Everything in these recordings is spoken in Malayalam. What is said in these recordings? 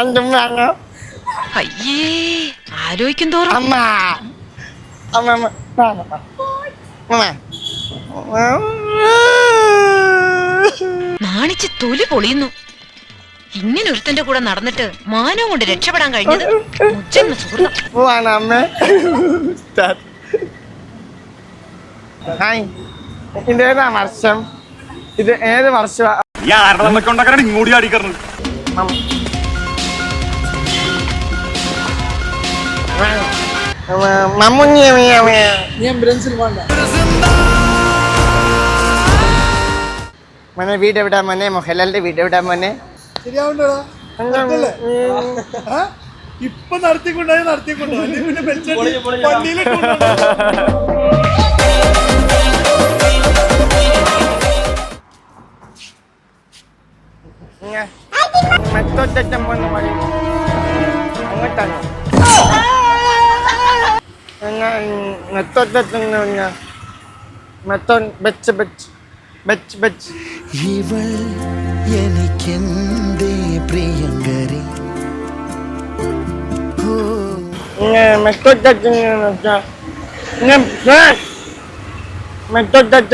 എന്തും വേണം അയ്യേ ആലോചിക്കും തോറും. അമ്മ. അമ്മ നാണിച്ച് തൊലി പൊളിയുന്നു. ഇങ്ങനെ ഒരുത്തന്റെ കൂടെ നടന്നിട്ട് മാനം കൊണ്ട് രക്ഷപ്പെടാൻ കഴിഞ്ഞത് മുജ്ജന്മ സുഹൃതം പോവാണ് അമ്മ. ഹായ്. ഇതേതാ വർഷം? ഇത് ഏത് വർഷം ഈ ആരുടെ നമ്മക്ക് ഉണ്ടാക്കാനാണ് ഇങ്ങോട്ട് മോനെ വീട് എവിടാ മനെ? മോഹൻലാലിന്റെ വീട് എവിടാ മനെ? ശരിയാവണ്ടോടാ? ഇപ്പൊ നടത്തിക്കൊണ്ടോ നടത്തിക്കൊണ്ടോ അല്ലെങ്കിൽ ഇവൾ എനിക്കെന്തേ പ്രിയങ്കരി മറ്റൊറ്റ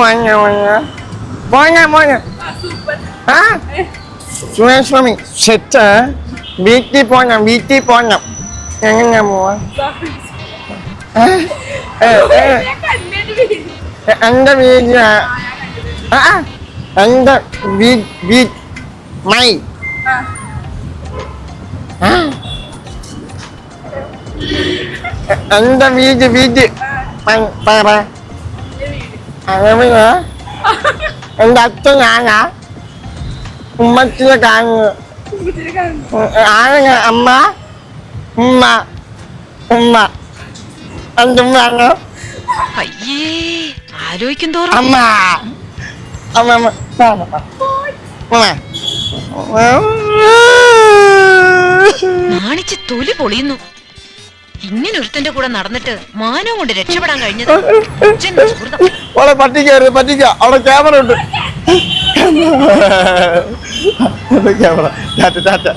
വാങ്ങ പോഞ്ഞ പോഞ്ഞ ആ സുരേഷ് സ്വാമി ഷെറ്റ് വീട്ടിൽ പോണം വീട്ടിൽ പോണം എങ്ങനെയാ പോവാ ഏ? ഏ, ഏ, എന്റെ വീട് ആ എന്റെ വീട് വീട് മൈ ആ? എ- എന്റെ വീട് വീട് മൈ പറ അതെവിടെയാ എന്റെ അച്ഛൻ ഞാനാ ഉമ്മച്ചിനെ കാണുന്നു ആരെങ്ങ അമ്മ. ഉമ്മ. ഉമ്മ. എന്തും വേണം അയ്യേ ആലോചിക്കും തോറും. അമ്മ. അമ്മ അമ്മ. നാണിച്ച് തൊലി പൊളിയുന്നു. ഇങ്ങനെ ഒരുത്തന്റെ കൂടെ നടന്നിട്ട് മാനം കൊണ്ട് രക്ഷപ്പെടാൻ കഴിഞ്ഞത് ഓളെ പറ്റിക്കരുത് പറ്റിക്ക. അവിടെ ക്യാമറ ഉണ്ട്. Camera tata tata.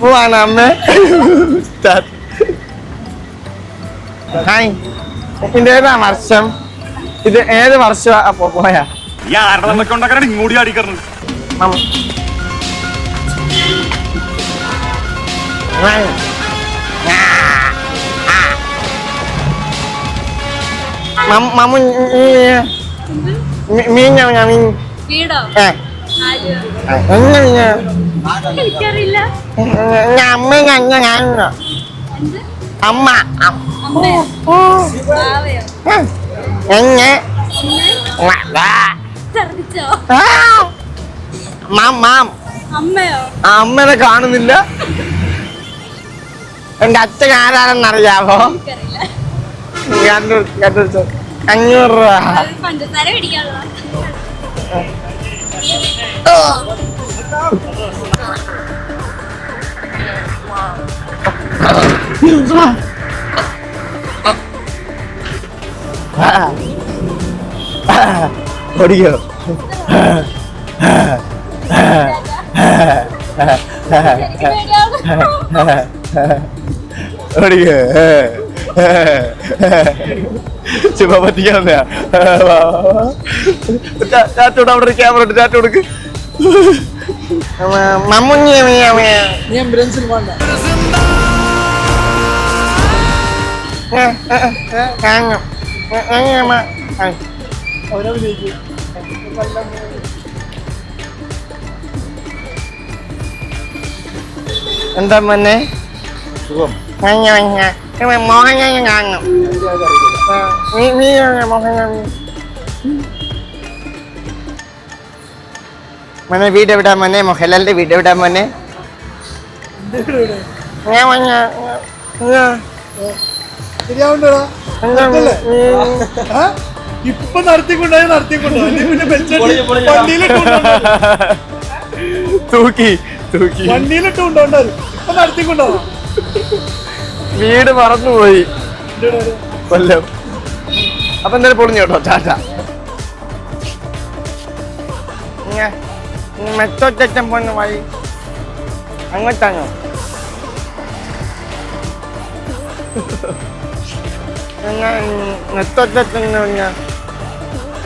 പോവാണ് അമ്മ. ടാറ്റ. ഹായ്. ഇതേതാ വർഷം? ഇത് ഏത് വർഷം അപ്പൊ പോയാ. ഇങ്ങോട്ട് Mamu മീഞ്ഞ ഞാൻ മീൻ വീടോ? ഏ ആര്? എങ്ങനെ മീഞ്ഞ എനിക്കറിയില്ല. ഞാൻ അമ്മ ഞാൻ എന്നെ. മാം മാം. അമ്മനെ കാണുന്നില്ല. എന്റെ അച്ഛൻ ആരാണെന്നറിയാമോ കണ്ടു കണ്ടു. അഞ്ഞൂറ് രൂപ ഓടിക്കോ. ഓടിക്കോ ചുമ്മാ പറ്റിക്കാവുന്ന ചാറ്റോട് അവിടെ ഒരു ക്യാമറ ഉണ്ട് ചാറ്റ് കൊടുക്ക്. എന്താ മോനെ? സുഖം. മഞ്ഞ ഞാൻ കാണണം. ആ, നീ നീ മോനെ വീട് എവിടാ മോനെ? മോഹൻലാലിന്റെ വീട് എവിടാ മോനെ? ഞാൻ മഞ്ഞ ശരിയാവണ്ടോടാ? ഇപ്പൊ നടത്തിക്കൊണ്ടായി നടത്തിക്കൊണ്ടോ തൂക്കി തൂക്കി. വണ്ടിയിലിട്ട് കൊണ്ടുപോകണ്ടാവും ഇപ്പൊ നടത്തിക്കൊണ്ടോ? വീട് മറന്നുപോയി. കൊല്ലം. അപ്പൊ എന്തായാലും പൊളിഞ്ഞു കേട്ടോ ടാറ്റ മെത്തോ ചറ്റം പോന്ന വഴി അങ്ങോട്ടാണോ മെത്തോ ചറ്റം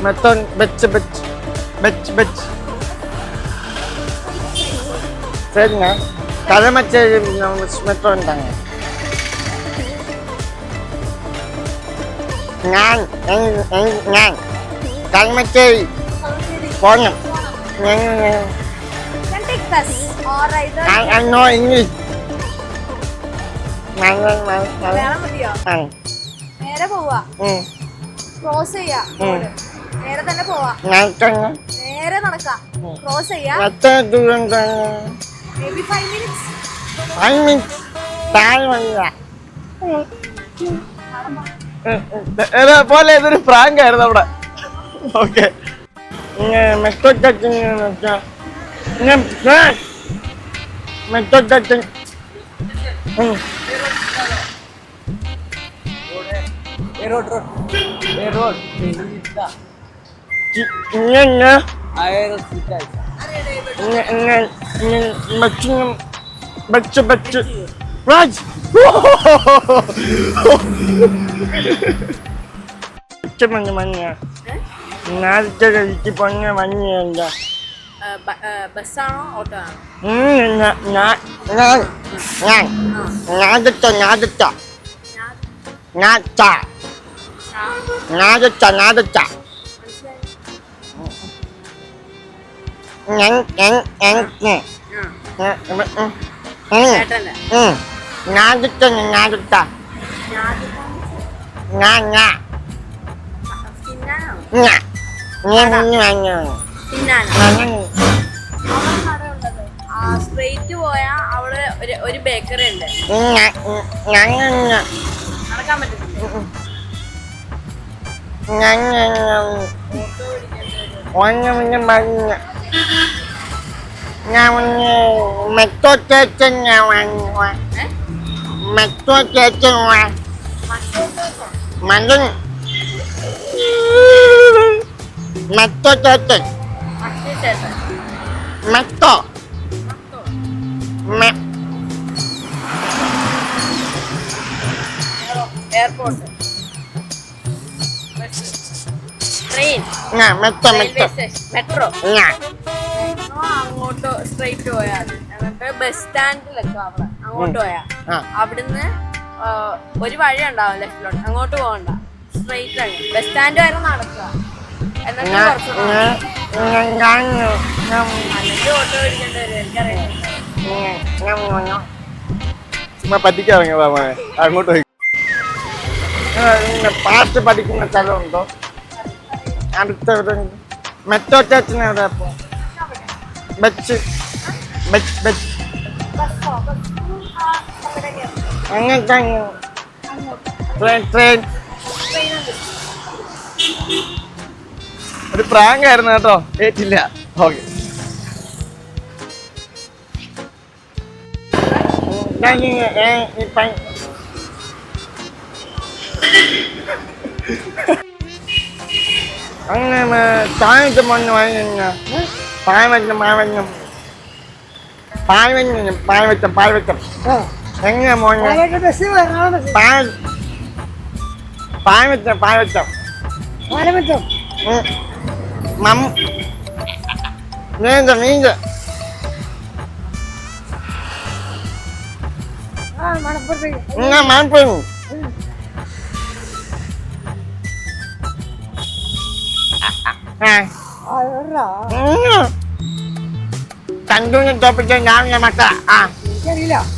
മെത്തോ ബെച്ച് ബെച്ച് ബെച്ച് ബെച്ച് சரிங்க கதமச்சேரி மெட்ரோ வந்துட்டாங்க ഞാൻ ഞാൻ കൽമച്ചേരി പോണം Can take bus or either no English നേരെ പോവാ ക്രോസ് ചെയ്യാ. നേരെ തന്നെ പോവാ. നേരെ നടക്കാം. ക്രോസ് ചെയ്യാ. Maybe five minutes five minutes താഴെ വന്നില്ല പോലെ ഇതൊരു പ്രാങ്ക് ആയിരുന്നു അവിടെ. Okay metro touching metro touching Butch ബച്ച് രാജ് മഞ്ഞ മഞ്ഞ. നേരത്തെ കഴിച്ച് പൊങ്ങ മഞ്ഞല്ല ബസ്സാണോ ഓട്ടോ ആണോ? ഞാൻ ഞാൻ ഞാദിത്ത ഞാദിത്ത ഞാത്ത ഞാദിത്ത ഞാദിത്ത ഞാൻ ഞാൻ ഞാൻ ചേട്ടന്റെ ഞാദിത്ത ഞാദിത്ത ഞാൻ ഞാൻ തിന്നാനോ ഞാൻ ഞാൻ മുന്നു വാങ്ങിയോ തിന്നാനോ ഞാൻ അവിടെ കടയുള്ളത് ആ സ്ട്രെയിറ്റ് പോയാ അവിടെ ഒരു ഒരു ബേക്കറി ഉണ്ട് നടക്കാൻ പറ്റത്തില്ല ഞാൻ ഒന്ന് പിന്നെ മഞ്ഞ ഞാൻ ഒന്ന് മെത്തോ ചേച്ചൻ ഞാൻ വാങ്ങുക മെത്തോ. ചേച്ചൻ വാ മകൻ മെത്തോ ചേച്ചൻ മറ്റേ ചേട്ടൻ മെത്തോ എയർപോർട്ട്. ട്രെയിൻ. ഞാൻ മെത്തോ റെയിൽവേ മെത്തോ. മെട്രോ. ഞാൻ അങ്ങോട്ട് സ്ട്രെയിറ്റ് പോയാൽ എന്നിട്ട് ബസ് സ്റ്റാൻഡിലൊക്കെ അവിടെ. അങ്ങോട്ട് പോയാ ആ. അവിടുന്ന് ആ, ഒരു വഴി ഉണ്ടാവും ലെഫ്റ്റിലോട്ട് അങ്ങോട്ട് പോകണ്ട. സ്ട്രെയിറ്റ് ആണ് ബസ് സ്റ്റാൻഡ് വരെ നടക്കുക. എന്നിട്ട് കുറച്ച് അല്ലെങ്കിൽ ഓട്ടോ പിടിക്കേണ്ടി വരും. എനിക്കറിയാം പറ്റിക്കിറങ്ങിയതാ അങ്ങോട്ട് പാട്ട് പഠിക്കുന്ന സ്ഥലമുണ്ടോ? അടുത്ത മെട്രോ സ്റ്റേഷൻ എവിടെ അപ്പോ ബസ് ബസ് എവിടെയൊക്കെ ട്രെയിൻ ട്രെയിൻ ഒരു പ്രാങ്ക് ആയിരുന്നു കേട്ടോ ഏറ്റില്ല ഓക്കെ അങ്ങനെ താഴത്തെ മണ്ണ് വാങ്ങിയ പായവറ്റം പായവറ്റം പായവഞ്ഞം പായവറ്റം പായവറ്റം എങ്ങനെ മോനെ? പായ വെച്ചോ പായവറ്റം വെച്ചോ മം. നീന്ത നീന്ത. ആ മണപ്പുറം? കണ്ടുവിനെ തോപ്പിച്ച ഞാൻ മക്കളാ. ആ. മ-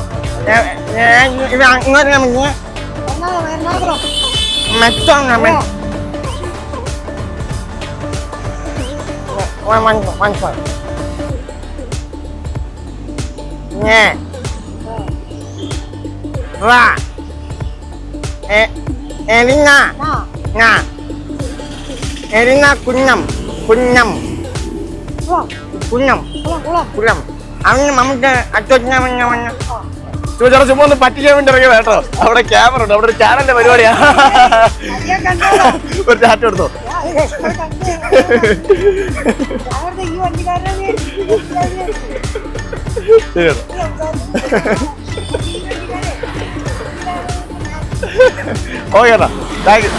em Ivan ngớt nghe mình nhé mày cho là mày quan quan quan phở nghe và e e đi nga nga e đi nga cún nhầm cún nhầm cún nhầm cún nhầm cún nhầm ăn chơi ăn chơi nhầm nhầm nhầm ചോദിച്ചാൽ ചുമ്മാ ഒന്ന് പറ്റിക്കാൻ വേണ്ടി ഇറങ്ങിയത് കേട്ടോ. അവിടെ ക്യാമറ ഉണ്ട്. അവിടെ ഒരു ചാനലിന്റെ പരിപാടിയാ. ഒരു ചാറ്റ് എടുത്തോ? ഓക്കെ ചേട്ടാ താങ്ക് യു